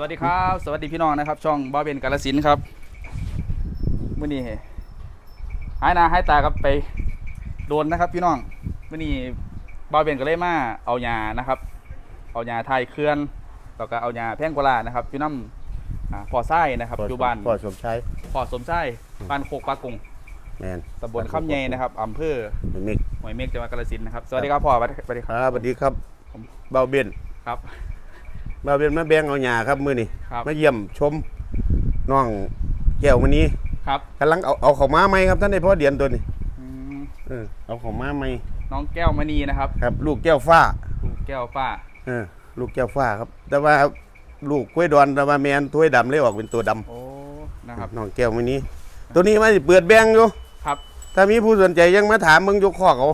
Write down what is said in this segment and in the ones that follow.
สวัสดีครับ สวัสดีพี่น้องนะครับ ช่องบ้าเบนกาลสินธุ์ครับมื่อนี้หายหนาหายตากับไปโดนนะครับ พี่น้องมื่อนี้บ้าเบนก็เลยมาเอายานะครับ เอายาไทยเคลื่อนแล้วก็เอายาแพงกวาลานะครับพี่น้ำอ่าพอไส้นะครับ อยู่บ้านพ่อสมชายพอสมไส้บ้านโคกปลากงแมนตำบลข้ามใหญ่นะครับอำเภอเป็นมิกหอยเมฆจังหวัดกาลสินธุ์นะครับสวัสดีครับพ่อสวัสดีคครับรับสวัสดีครับผมเบาเบนครับ เบาเบนมาแบ่งเอาหญ้าครับมื้อนี้ครับมาเยี่ยมชมน้องแก้วมื้อนี้ครับกำลังเอาเอาเข้ามาใหม่ครับท่านได้พ่อเดียนตัวนี้อืมเออเอาเข้ามาใหม่น้องแก้วมณีนะครับครับ ลูกแก้วฟ้าลูกแก้วป้าเออลูกแก้วฟ้าครับ แต่ว่าลูกกล้วยดอนแต่ว่าแมนถ้วยดำเลยออกเป็นตัวดำโอ้นะครับน้องแก้วมื้อนี้ ตัวนี้มันสิเปิดแบ่งอยู่ครับ ถ้ามีผู้สนใจยังมาถามมึงยกข้อเอา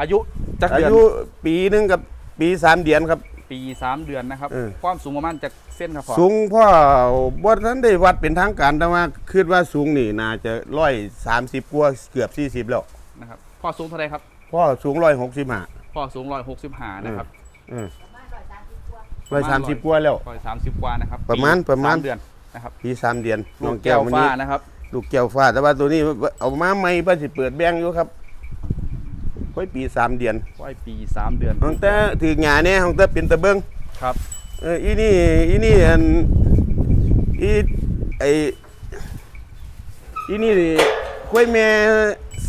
อายุจักอาเดือนยุปีหนึงกับปีสามเดือนครับ ปีสามเดือนนะครับ เออ ความสูงประมาณจากเส้นครับพ่อสูงพ่อบ่ทันได้วัดเป็นทางการแต่ว่าคิดว่าสูงนี่น่าจะร้อยสามสิบกว่าเกือบสี่สิบแล้วนะครับพ่อสูงเท่าไหรครับพ่อสูงร้อยหกสิบห้า พ่อสูงร้อยหกสิบห้านะครับ ร้อยสามสิบกว่าแล้ว ร้อยสามสิบกว่านะครับประมาณปีประมาณ สเดือนนะครับปีสามเดือนน้ลูองกแก้แก้ววมันฟ้านี้นะครับ ลูกแก้วฟ้าแต่ว่าตัวนี้เอามาใหม่เพื่อสิเปิดแบงอยู่ครับ ค่อยปีสามเดือนไว้ปีสามเดือนของแต่ถือหงาเนี่ยของแต่เป็นตะเบิงครับเอออีนี่อีนี่อันอีไออีนี่ค่อยแม่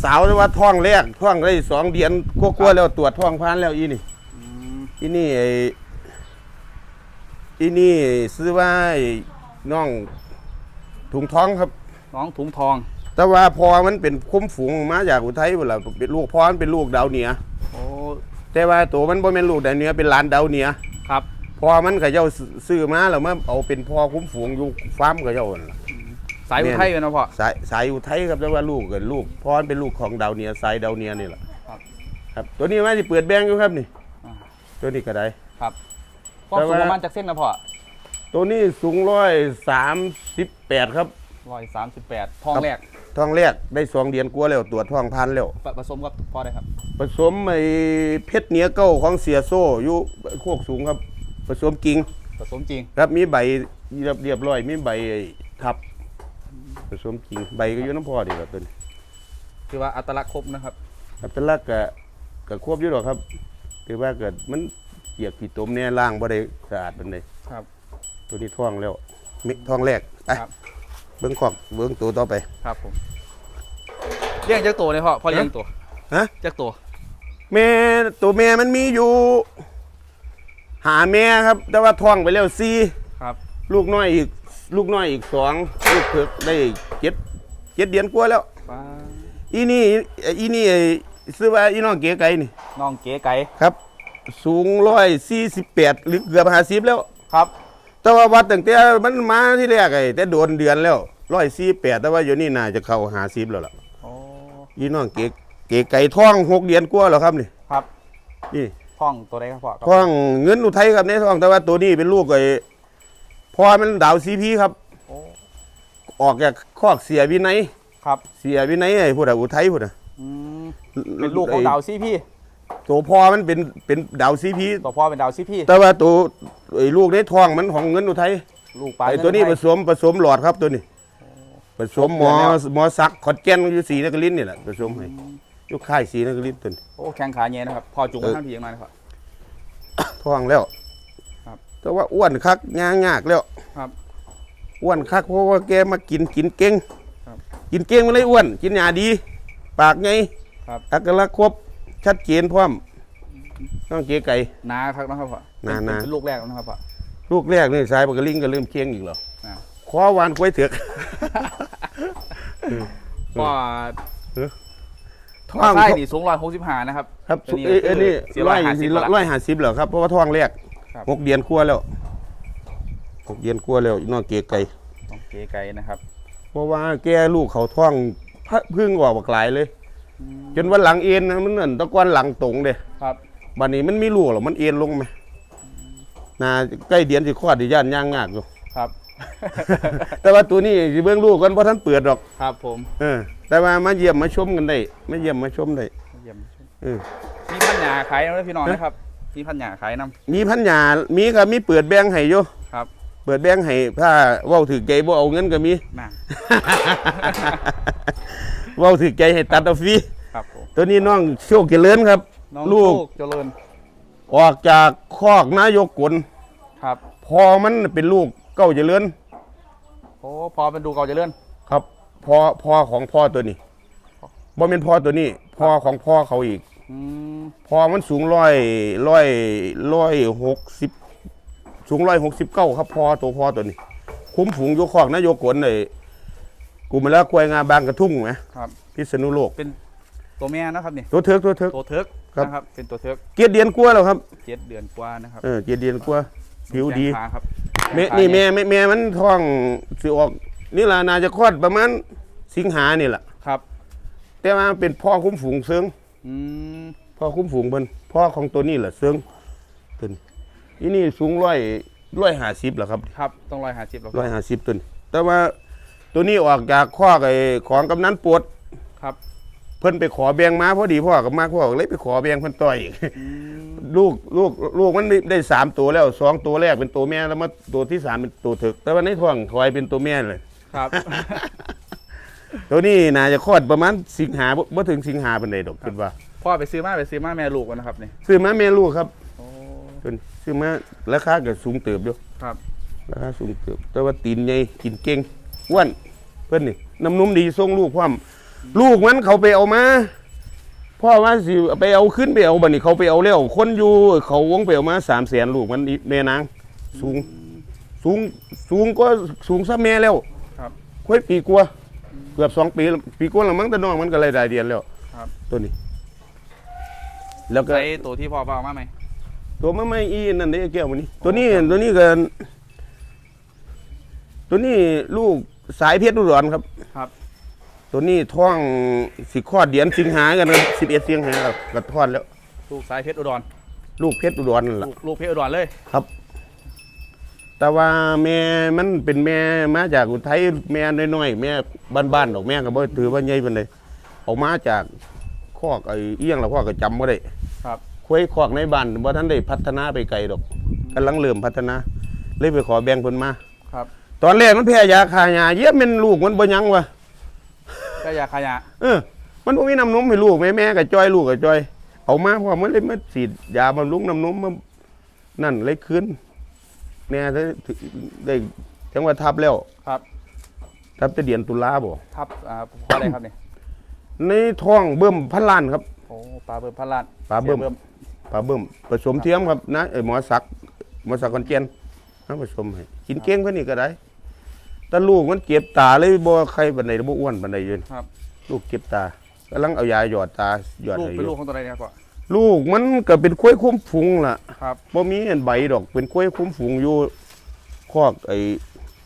สาวแต่ว่าท้องแรกท้องได้สองเดือนกลัวาๆแล้วตรวจท้องพานแล้วอีนี่อืมอีนี่ไอ้อีนี่ซื้อว่าไอ้น้องถุงท้องครับ น้องถุงทอง แต่ว่าพอมันเป็นคุ้มฝูงมาจากอุทัยเวลาเป็นลูกพ่อมันเป็นลูกดาวเหนือโอ้แต่ว่าตัวมันบ่แม่นลูกดาวเหนือเป็นหลานดาวเหนือครับพอมันก็เจ้าซื้อมาแล้วมาเอาเป็นพ่อคุ้มฝูงอยู่ฟาร์มก็เจ้านั่นล่ะสายอุทัยเป็นนะพ่อสายสายอุทัยครับแต่ว่าลูกก็ลูกพ่อมันเป็นลูกของดาวเหนือสายดาวเหนือนี่แหละครับครับ ตัวนี้มันสิเปิดแบงค์อยู่ครับนี่อ่าตัวนี้ก็ได้ครับความสูงแต่ว่าประมาณจากเส้นนะพ่อตัวนี้สูงร้อยสามสิบแปดครับร้อยสามสิบแปดทองแรก ท้องแรกได้สองเดือนกว่าแล้วตรวจท้องพันแล้ว ผผสมกับพ่อได้ครับ ผสมไอ้เพชรเหนียเก้าของเสียโซ่อยู่โคกสูงครับ ผสมกิ่งผสมจริง ครับมีใบเรียบเรียบร้อยมีใบทับ ผสมกิ่งใบก็อยู่น้ำพอดีครับตัวนี้คือว่าอัตลักษณ์ครบนะครับครับเป็นลักกะกะควบอยู่หรอกครับคือว่าเกิดมันเกียกกี่ตมเนี่ยล่างบ่ได้สะอาดปานใดครับ ตัวนี้ท้องแล้วมิท้องแรกไป ครับ เบิ้งขอกเบิ้งตัวต่อไป ครับผมเลี้ยงจักตัวเลยพ่อพ่อเลี้ยงตัวฮะจักตัวแม่ตัวแม่มันมีอยู่ หาแม่ครับ แต่ว่าท้องไปแล้วสี่ครับลูกน้อยอีก ลูกน้อยอีกสองลูกเผือกได้เจ็ดเจ็ดเดือนกว่าแล้ว ป้าอีนี่อีนี่ซื้อว่าอีน้องเก๋ไก่นี่น้องเก๋ไก่ครับ สูงร้อยสี่สิบแปดหรือเกือบห้าสิบแล้ว ครับ แต่ว่าวัดตั้งแต่มันมาที่แรกไอ้แต่โดนเดือนแล้ว ร้อยสี่แปดแต่ว่าอยู่นี่น่าจะเข้าหาสิบแล้วล่ะโอ้อีน้องเก๋เก๋ไก่ท้องหกเดือนกว่าแล้วครับนี่ครับนี่พ่องตัวใดครับพ่อท้องเงินอุทัยครับในท้องแต่ว่าตัวนี้เป็นลูกไอ้พ่อมันดาวซีพีครับ โอ้ออกจากคอกเสียวินัยครับเสียวินัยไอ้พูดอะอุทัยพูดอะอืมเป็นลูกของดาวซีพี่ตัวพ่อมันเป็นเป็นดาวซีพีตัวพ่อเป็นดาวซีพี่แต่ว่าตัวไอ้ลูกในท้องมันของเงินอุทัยลูกปลาไอ้ตัวนี้ผเงิไทยสมผสมหลอดครับตัวนี้ ผสมหมอครบเดือนแล้วหมอสักขอดแก่นอยู่สีนครินทร์นี่แหละผสมให้อยู่ค่ายสีนครินทร์ตัวนี้โอ้แข้งขาเงี้ยนะครับพ่อจุงเอมาอทางผียังมานะครับ ท้องแล้วครับ แต่ว่าอ้วนคักยางยากแล้วครับ อ้วนคักเพราะว่าแกมากินกินเก่งครับกินเก่งมันเลยอ้วน กินหยาดี ปากไงครับ อักลักษณ์ครบชัดเจนพร้อมน้องเก๋ไก่นาครับนะครับพ่อนานาเป็นลูกแรกแล้วนะครับพ่อลูกแรกนี่สายปากกระลิงก็เริ่มเคียงอีกแล้ว อ่าคอหวานกล้วยเถือกพ่อท้พ่อองไส้นี่สูงร้อยหกสิบห้านะครับ ครับตัวนี้เอ้ยเอ้ยนี่สี่ร้ร้ออยยห้าสิบร้อยห้าสิบเหรอครับ เพราะว่าท้องแรกครับหกเดือนกลัวาแล้วหกเดือนกลัวาแล้วน้องเก๋ไก่น้องเก๋ไก่นะครับ เพราะว่าแกลูกเขาท้องพะพึ่งออกบักหลายเลย จนวันหลังเอ็นนะมันเหมือนตะกอนหลังตรงเด้ครับบัดนี้มันมีลูกหรอมันเอ็นลงไหมนาใกล้เดือนสิคลอดดิย่านย่างงากอยู่ครับ แต่ว่าตัวนี้สิเบิ่งลูกกันเพราะท่านเปิดหรอกครับผมเออแต่ว่ามาเยี่ยมมาชมกันได้มาเยี่ยมมาชมได้เยี่ยมเออมีพันหยาขายนะพี่น้องนะครับมีพันหยาขายน้มีพันหยามีก็มีเปิดแบงให้อยู่ำครับ เปิดแบงค์ให้ถ้าเว้าถือใจบ่เอาเงินก็มีน่ะเว้าถือใจให้ตัดเอาฟรีครับผมตัวนี้น้องโชคเจริญครับน้องลูลูกกเจริญออกจากคอกนายกกลครับ พอมันเป็นลูก เก้าเจริญโอ้พอเป็นดูเก่าเจะเลื่อนครับพ่อพ่อของพ่อตัวนี้บ่เป็นพ่อตัวนี้พ่อของพ่อเขาอีกอืมพ่อมันสูงร้อยร้อยร้อยหกสิบสูงร้อยหกสิบเก้าครับพ่อตัวพ่อตัวนี้ คุ้มฝูงอยกคอกนายกกลเลยกูมาแล้วกล้วยงาบางกระทุ่งไหมครับ พิษณุโลกเป็นตัวแม่นะครับนี่ตัวเถิกตัวเถิกตัวเทิกครับ นะครับเป็นตัวเทิกเกียรติเดียนกลัวแล้วครับเจ็ดเดือนกว่านะครับเออเกียรติเดียนกลัวผิวดีแข้งขาครับ แม่นี่แม่แม่แม่มันท้องสิออก นี่ล่ะน่าจะคลอดประมาณสิงหานี่แหละครับ แต่ว่าเป็นพ่อคุ้มฝูงเซิงอืมพ่อคุ้มฝูงเพิ่นพ่อของตัวนี้แหละเซิงตัวนี้อีนี่สูงร้อยร้อยห้าสิบแหละครับครับต้องร้อยหาสิบแล้วร้อยห้าสิบตัวนี้แต่ว่าตัวนี้ออกจากข้อไอ้ของกำนันปวดครับ เพิ่นไปขอแบงมาพอดีพ่อกับมาพ่อก็เลยไปขอแบงเพิ่นต่อยอีกอืมลูกลูกลูกมันได้ได้สามตัวแล้วสองตัวแรกเป็นตัวแม่แล้วมาตัวที่สามเป็นตัวเถึก แต่ว่าในท้องถอยเป็นตัวแม่เลย ครับ ตัวนี้น่าจะคลอดประมาณสิงหาบ่บ่ถึงสิงหาเป็นไดดอกคิดว่า พ่อไปซื้อมาไปซื้อมาแม่ลูกกันนะครับนี่ซื้อมาแม่ลูกครับโอ้ตัวนี้ซื้อมาราคาก็สูงเติบอยู่ครับราคาสูงเติบ แต่ว่าตีนใหญ่กินเก่งอ้วนเพิ่นนี่น้ำนุ่มดีส่งลูกพร้อม ลูกมันเขาไปเอามาพ่อว่าสิไปเอาขึ้นไปเอาบัดนี้เขาไปเอาแล้วคนอยู่เขาวงไปเอามาสามแสนลูกมันอีแม่นางสูง สูงสูงก็สูงซะแม่แล้วครับ ค่อยปีกว่าเกือบสองปีแล้วปีกว่าแล้วมั้งแต่น้องมันก็เลยได้เดียนแล้วครับ ตัวนี้ แล้วก็ ใช้ตัวที่พ่อเปล่ามาไหมตัวมันไม่อีนั่นเด้แก้วมันนี้ตัวนี้ตัวนี้ก็ตัวนี้ลูกสายเพชรอุดรครับ ครับ ตัวนี้ท้องสิคลอดเดือนสิงหากันสิบเอ็ดสิงหาครับก็ทอดแล้ว ลูกสายเพชรอุดรลูกเพชรอุดรนั่นแหละลูกลูกเพชรอุดรเลย ครับ แต่ว่าแม่มันเป็นแม่มาจากอุทัยแม่น้อยๆแม่บ้านๆดอกแม่ก็บ่ถือว่าใหญ่ปานใดออกมาจากคอกไอ้เอี้ยงแล้วพ่อก็จำบ่ได้ครับ คุยคอกในบ้านบ่ทันได้พัฒนาไปไกลดอกกำลังเริ่มพัฒนา เลยไปขอแบ่งเพิ่นมา ครับ ตอนแรกมันแพ้ยาคายาเยี่ยมเป็นลูกมันบ่ยังวะ ก็ยาขยะเออ มันบ่มีน้ำนมให้ลูกแม่แม่ก็จ้อยลูกก็จ้อย เอามาพอมันเลยมาฉีดยาบำรุงน้ำนมมานั่นเลยคืนแน่ได้ได้จังว่าทับแล้วครับทับแต่เดือนตุลาบ่ทับอ่าเพราะอะไรครับเนี่ยในท้องเบิ่มพันล้านครับโอ้ปลาเบิ่มพันล้านปลาเบิ่มสียปลาเบิ่มผสมเทียมครับนะไอ้หมอสักหมอสักคนเจนเอาผสมให้กินเก่งเพิ่นนี่ก็ได้ แต่ลูกมันเจ็บตาเลยบ่ใครปานใดบ่อ้วนปานใดอยืนครับ ลูกเจ็บตากํลังเอายาหยอดตาหยอดลูกให้อเป็นลูยู่กของตัวใดเนี่ยพ่อลูกมันก็เป็นกล้วยคุ้มฝูงล่ะครับบ่มีอันใบดอกเป็นกล้วยคุ้มฝูงอยู่คอกไอ้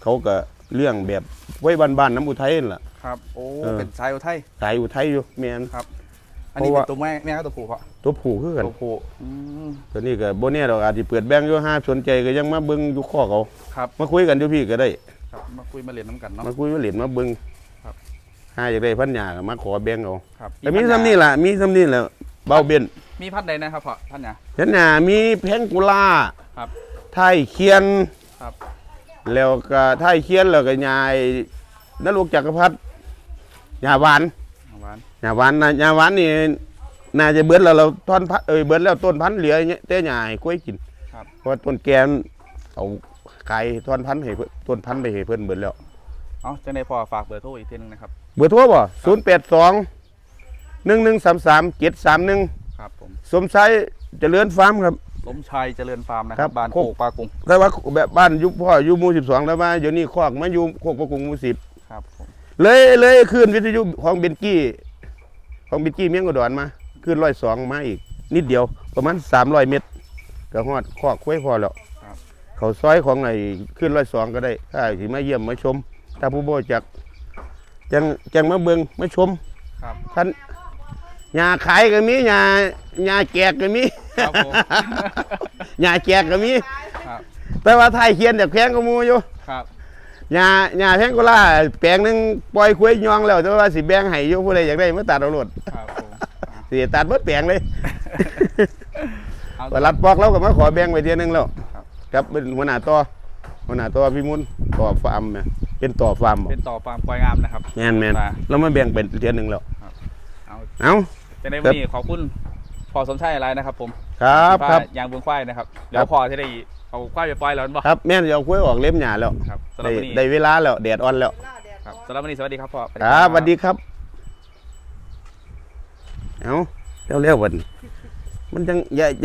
เขาก็เลี้ยงแบบไว้บ้านๆน้ำอุทัยนั่นล่ะ ครับ โอ้เออ เป็นสายอุทัย สายอุทัยอยู่แม่นอันนี้เพราะเป็ว่านตัวแม่แม่กับตัวผู้พ่อตัวผู้คือกัน ตัวผู้อืมตัวนี้ก็บ่แน่ดอกอาจสิเปิดแบงค์อยู่ห้าสนใจก็ยังมาเบิ่งอยู่คอกเขา ครับ มาคุยกันอยู่พี่ก็ได้ ครับมาคุยมาเรียนน้ำกันเนาะ มาคุยมาเล่นมาเบิ่งครับหาอยากได้พันหยาก็มาขอแบงค์เอาครับแต่มีซ้ำนี่ล่ะมีซ้ำนี่แหละเบาเบนมีพันธุ์ใดนะครับพ่อพันธุ์เนี่ย พันหยามีแพงกุลาครับไทยเคียนครับ แล้วก็ไทยเคียนแล้วก็ยายนรกจักรพรรดิยาหวานหวานยาหวานนะยาหวานนี่น่าจะเบิดแล้วเราต้นพันเอ้ยเบิดแล้วต้นพันธุ์เหลือเนี่ยแต่ยาให้กล้วยกินครับเพราะว่าต้นแกนเอา ไก่ต้นพันธุ์ให้เพิ่นต้นพันธุ์ไปให้เพิ่นเบิดแล้ว เอาจังไดพ่อฝากเบอร์โทรอีกทีหนึงนะครับ เบอร์โทรบ่ศูนย์แปดสองหนึ่งหนึ่งสามสามเจ็ดสามหนึ่งครับผม สมชายเจริญฟาร์มครับสมชัยเจริญฟาร์มนะคครัรับบบ้านโคโคกกปลากุ้งแต่ว่าแบบบ้านอยุพ่ออยู่หมู่สิบสองแล้วว่าเดี๋ยวนี้คอกมาอยู่โคกประกุงหมู่สิบครับผมเลยเลยขึ้นวิทยุของเบนกี้ของเบนกี้เมียงอุดรมาขึ้นร้อยสองมาอีก นิดเดียวประมาณสามร้อยเมตรก็ฮอดคอกคุ้ยพอแล้วครับ เขาซอยของไอ้ขึ้นร้อยสองก็ได้ถ้าสิมาเยี่ยมมาชม ถ้าผู้บ่จักจังจังมาเบิงมาชมครับท่านยาขายก็มียายาแจกก็มีครับผม ยาแจกก็มี ครับแต่ว่าไทยเขียนจากแพงก็มูอยู่ครับยายาแพงก็ล่าแปลงหนึงปล่อยคุ้ยยองแล้วแต่ว่าสิแบ่งให้อยู่ผู้ใดอยากได้มาตัดเอาโลดครับผมสิตัดเบิดแปลงเลย เอาปลัดปอกเราก็มาขอแบ่งไว้เทียหนึงแล้ว ครับครับเป็นหัวหน้าต่อหัวหน้าตัวพี่มุนต่อฟาร์มแม่เป็นต่อฟาร์มบ่เป็นต่อฟาร์มควายงามนะครับแม่นแม่นอ่าแล้วมาแบ่งเป็นเดือนหนึงแล้วเอาเอ้าแต่ในวันนี้ขอบคุณพอสมชายอะไรนะครับ ผมครับที่ครับพายางเบืองควายนะครับเดี๋ยครัวบพอจะได้เอาควายไปปล่อยแล้วบ่ครับแม่นสิเอากล้วยออกเล่มหญ้าแล้วครับสำหรัได้บวันนี้ได้เวลาแล้วแดดอ่อนแล้วครับสำหรับวันนี้สวัสดีครับพ่อครับสวัสดีครับเอาเร็วๆวันมันจังอย่าอย่า